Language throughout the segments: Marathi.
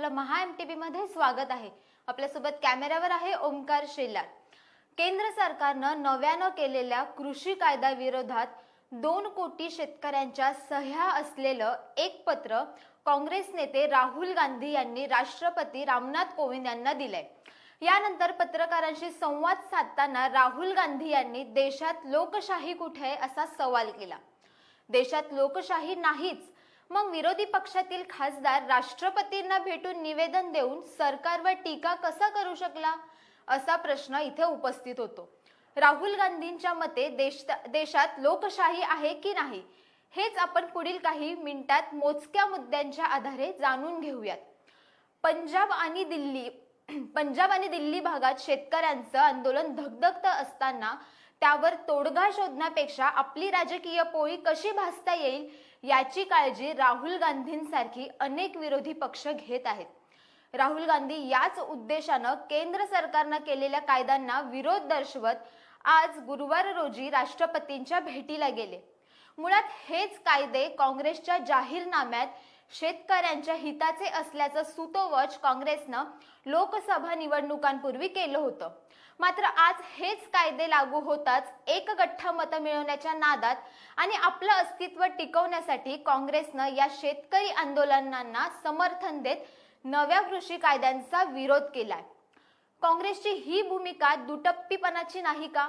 आपलं महा एम टी बी मध्ये स्वागत आहे. आपल्यासोबत कॅमेऱ्यावर आहे ओमकार शेलार. केंद्र सरकारनं नव्यानं केलेल्या कृषी कायदा विरोधात दोन कोटी शेतकऱ्यांच्या सह्या असलेलं एक पत्र काँग्रेस नेते राहुल गांधी यांनी राष्ट्रपती रामनाथ कोविंद यांना दिलंय. यानंतर पत्रकारांशी संवाद साधताना राहुल गांधी यांनी देशात लोकशाही कुठे आहे असा सवाल केला. देशात लोकशाही नाहीच मग विरोधी पक्षातील खासदार राष्ट्रपतींना भेटून निवेदन देऊन सरकारवर टीका कसा करू शकला? असा प्रश्न इथे उपस्थित होतो. राहुल गांधींच्या मते देश देशात लोकशाही आहे की नाही? हेच आपण पुढील काही मिनिटात मोजक्या मुद्द्यांच्या आधारे जाणून घेऊयात. पंजाब आणि दिल्ली पंजाब आणि दिल्ली भागात शेतकऱ्यांचं आंदोलन धगधगत असताना त्यावर तोडगा शोधण्यापेक्षा आपली राजकीय पोळी कशी भासता येईल? याची काळजी राहुल गांधींसारखी अनेक विरोधी पक्ष घेत आहेत. राहुल गांधी याच उद्देशानं केंद्र सरकारनं केलेल्या कायद्यांना विरोध दर्शवत आज गुरुवार रोजी राष्ट्रपतींच्या भेटीला गेले. मुळात हेच कायदे काँग्रेसच्या जाहीरनाम्यात शेतकऱ्यांच्या हिताचे असल्याचं सुतोवच काँग्रेसनं लोकसभा निवडणुकांपूर्वी केलं होतं. मात्र आज हेच कायदे लागू होताच एक गठ्ठा मतं मिळवण्याच्या नादात आणि आपलं अस्तित्व टिकवण्यासाठी काँग्रेसनं या शेतकरी आंदोलनांना समर्थन देत नव्या कृषी कायद्यांचा विरोध केलाय. काँग्रेसची ही भूमिका दुटप्पीपणाची नाही का?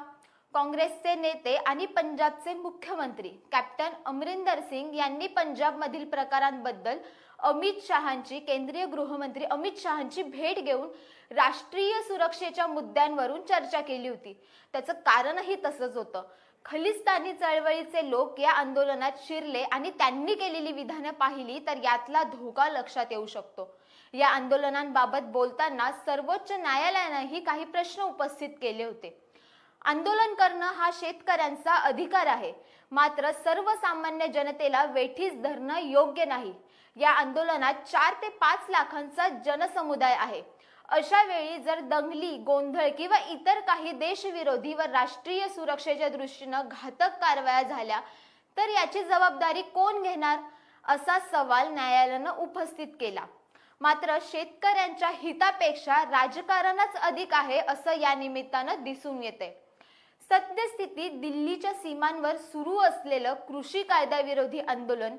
काँग्रेसचे नेते आणि पंजाबचे मुख्यमंत्री कॅप्टन अमरिंदर सिंग यांनी पंजाबमधील प्रकारांबद्दल अमित शहांची केंद्रीय गृहमंत्री अमित शहांची भेट घेऊन राष्ट्रीय सुरक्षेच्या मुद्द्यांवरून चर्चा केली होती. त्याचं कारणही तसंच होतं. खलिस्तानी चळवळीचे लोक या आंदोलनात शिरले आणि त्यांनी केलेली विधानं पाहिली तर यातला धोका लक्षात येऊ शकतो. या आंदोलनांबाबत बोलताना सर्वोच्च न्यायालयानंही काही प्रश्न उपस्थित केले होते. आंदोलन करणं हा शेतकऱ्यांचा अधिकार आहे. मात्र सर्वसामान्य जनतेला वेठीस धरणं योग्य नाही. या आंदोलनात चार ते पाच लाखांचा जनसमुदाय आहे. अशा वेळी जर दंगली गोंधळ किंवा इतर काही देशविरोधी व राष्ट्रीय सुरक्षेच्या दृष्टीनं घातक कारवाया झाल्या तर याची जबाबदारी कोण घेणार? असा सवाल न्यायालयानं उपस्थित केला. मात्र शेतकऱ्यांच्या हितापेक्षा राजकारणच अधिक आहे असं या निमित्तानं दिसून येते सद्यस्थितीत दिल्लीच्या सीमांवर सुरू असलेलं कृषी कायद्याविरोधी आंदोलन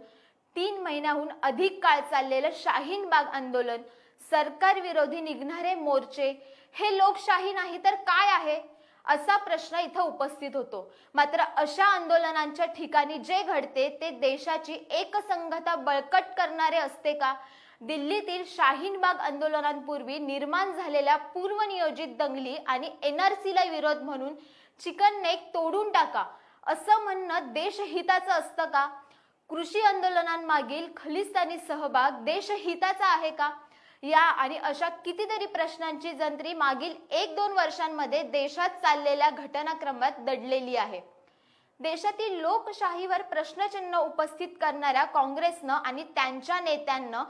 तीन महिन्याहून अधिक काळ चाललेलं शाहीन बाग आंदोलन सरकार विरोधी निघणारे मोर्चे हे लोकशाही नाही तर काय आहे? असा प्रश्न इथं उपस्थित होतो. मात्र अशा आंदोलनांच्या ठिकाणी जे घडते ते देशाची एकसंघता बळकट करणारे असते का? दिल्लीतील शाहीन बाग आंदोलनांपूर्वी निर्माण झालेल्या पूर्वनियोजित दंगली आणि एनआरसीला विरोध म्हणून चिकन नेक तोडून टाका. असं म्हणणं देशहिताचं असतं का? कृषी आंदोलनांमागील खलिस्तानी सहभाग देशहिताचा आहे का? या आणि अशा कितीतरी प्रश्नांची जंत्री मागील एक दोन वर्षांमध्ये देशात चाललेल्या घटनाक्रमात दडलेली आहे. देशातील लोकशाहीवर प्रश्नचिन्ह उपस्थित करणाऱ्या काँग्रेसनं आणि त्यांच्या नेत्यांना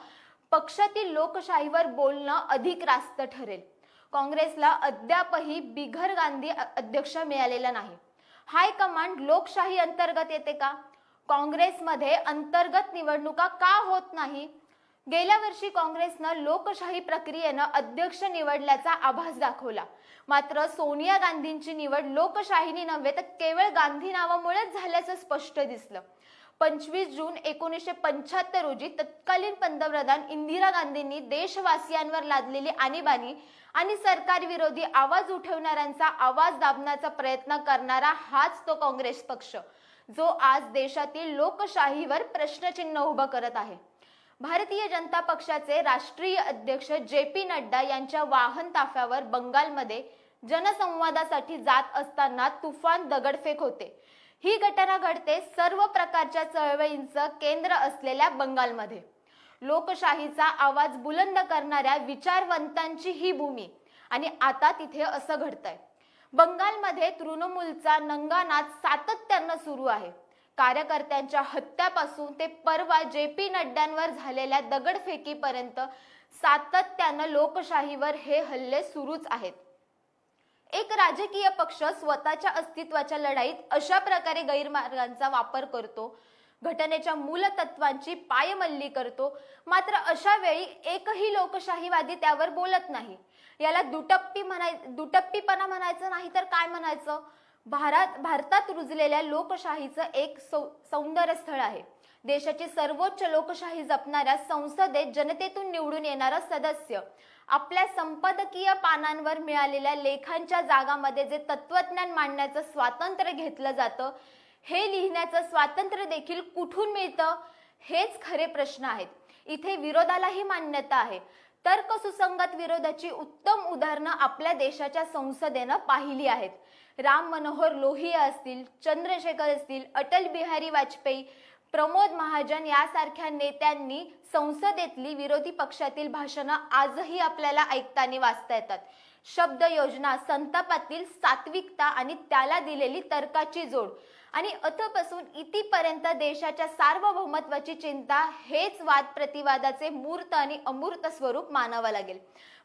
पक्षातील लोकशाहीवर बोलणं अधिक रास्त ठरेल. काँग्रेसला अद्यापही बिघर गांधी अध्यक्ष मिळालेला नाही. हायकमांड लोकशाही अंतर्गत येते का? काँग्रेसमध्ये अंतर्गत निवडणुका का होत नाही? गेल्या वर्षी काँग्रेसनं लोकशाही प्रक्रियेनं अध्यक्ष निवडल्याचा आभास दाखवला. मात्र सोनिया गांधींची निवड लोकशाहीनी नव्हे तर केवळ गांधी नावामुळेच झाल्याचं स्पष्ट दिसलं. पंचवीस जून एकोणीसशे पंच्याहत्तर रोजी तत्कालीन पंतप्रधान इंदिरा गांधींनी देशवासियांवर लादलेली आणीबाणी आणि सरकार विरोधी आवाज उठवणाऱ्यांचा आवाज दाबण्याचा प्रयत्न करणारा हाच तो काँग्रेस पक्ष जो आज देशातील लोकशाहीवर प्रश्नचिन्ह उभं करत आहे. भारतीय जनता पक्षाचे राष्ट्रीय अध्यक्ष जे पी नड्डा यांच्या वाहन ताफ्यावर बंगालमध्ये जनसंवादासाठी जात असताना तुफान दगडफेक होते. ही घटना घडते सर्व प्रकारच्या चळवळींचं केंद्र असलेल्या बंगालमध्ये. लोकशाहीचा आवाज बुलंद करणाऱ्या विचारवंतांची ही भूमी. आणि आता तिथे असं घडतंय. बंगालमध्ये तृणमूलचा नंगानाच सातत्यानं सुरू आहे. कार्यकर्त्यांच्या हत्यापासून ते परवा जे पी नड्ड्यांवर झालेल्या दगडफेकीपर्यंत सातत्यानं लोकशाहीवर हे हल्ले सुरूच आहेत. एक राजकीय पक्ष स्वतःच्या अस्तित्वाच्या लढाईत अशा प्रकारे गैरमार्गांचा वापर करतो घटनेच्या मूलतत्वांची पायमल्ली करतो मात्र अशा वेळी एकही लोकशाहीवादी त्यावर बोलत नाही. याला दुटप्पी म्हणाय दुटप्पीपणा म्हणायचं नाही तर काय म्हणायचं? भारत भारतात रुजलेल्या लोकशाहीचं एक सौ सौंदर्य स्थळ आहे. देशाची सर्वोच्च लोकशाही जपणाऱ्या संसदेत जनतेतून निवडून येणारा सदस्य. आपल्या संपादकीय पानांवर मिळालेल्या लेखांच्या जागामध्ये जे तत्वज्ञान मांडण्याचं स्वातंत्र्य घेतलं जातं हे लिहिण्याचं स्वातंत्र्य देखील कुठून मिळतं? हेच खरे प्रश्न आहेत. इथे विरोधालाही मान्यता आहे. तर्क सुसंगत विरोधाची उत्तम उदाहरणं आपल्या देशाच्या संसदेनं पाहिली आहेत. राम मनोहर लोहिया असतील चंद्रशेखर असतील अटल बिहारी वाजपेयी प्रमोद महाजन यासारख्या नेत्यांनी संसदेतली विरोधी पक्षातील भाषणं आजही आपल्याला ऐकताना वाचता येतात. शब्द योजना संतापातील सात्विकता आणि त्याला दिलेली तर्काची जोड. आणि अथपासून इथपर्यंत देशाच्या सार्वभौमत्वाची चिंता हेच वाद प्रतिवादाचे मूर्त आणि अमूर्त स्वरूप मानावं लागेल.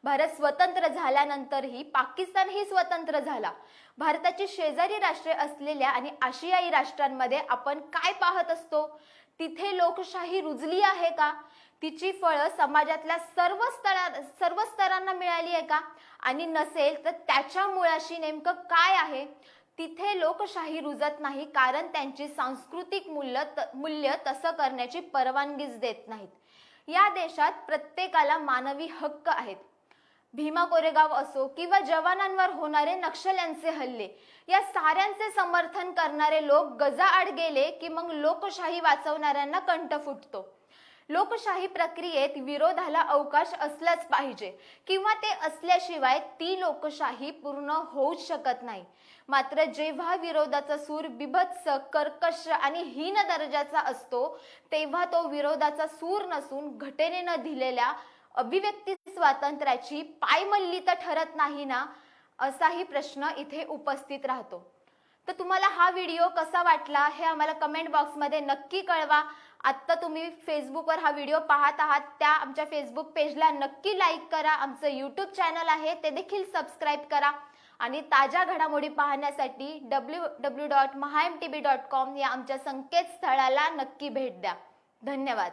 भारत स्वतंत्र झाल्यानंतरही पाकिस्तानही स्वतंत्र झाला. भारताची शेजारी राष्ट्रे असलेल्या आणि आशियाई राष्ट्रांमध्ये आपण काय पाहत असतो? तिथे लोकशाही रुजली आहे का? तिची फळं समाजातल्या सर्व स्तरा सर्व स्तरांना मिळाली आहे का? आणि नसेल तर त्याच्या मुळाशी नेमकं काय आहे? तिथे लोकशाही रुजत नाही कारण त्यांची सांस्कृतिक मूल्य त- मूल्य तसं करण्याची परवानगीच देत नाहीत. या देशात प्रत्येकाला मानवी हक्क आहेत. भीमा कोरेगाव असो किंवा जवानांवर होणारे नक्षल्यांचे हल्ले या साऱ्यांचे समर्थन करणारे लोक गजाआड गेले की मग लोकशाही वाचवणाऱ्यांना कंठ फुटतो. लोकशाही प्रक्रियेत विरोधाला अवकाश असलाच पाहिजे. किंवा ते असल्याशिवाय ती लोकशाही पूर्ण होऊच शकत नाही. मात्र जेव्हा विरोधाचा सूर बिभत्स कर्कश आणि हीन दर्जाचा असतो तेव्हा तो विरोधाचा सूर नसून घटनेनं दिलेल्या अभिव्यक्ती स्वातंत्र्याची पायमल्ली तर ठरत नाही ना असाही प्रश्न इथे उपस्थित राहतो. तर तुम्हाला हा व्हिडिओ कसा वाटला हे आम्हाला कमेंट बॉक्समध्ये नक्की कळवा. आत्ता तुम्ही फेसबुकवर हा व्हिडिओ पाहत आहात. त्या आमच्या फेसबुक पेजला नक्की लाईक करा. आमचं यूट्यूब चॅनल आहे ते देखील सबस्क्राईब करा. आणि ताज्या घडामोडी पाहण्यासाठी W W dot Maha M T B dot com या आमच्या संकेतस्थळाला नक्की भेट द्या. धन्यवाद.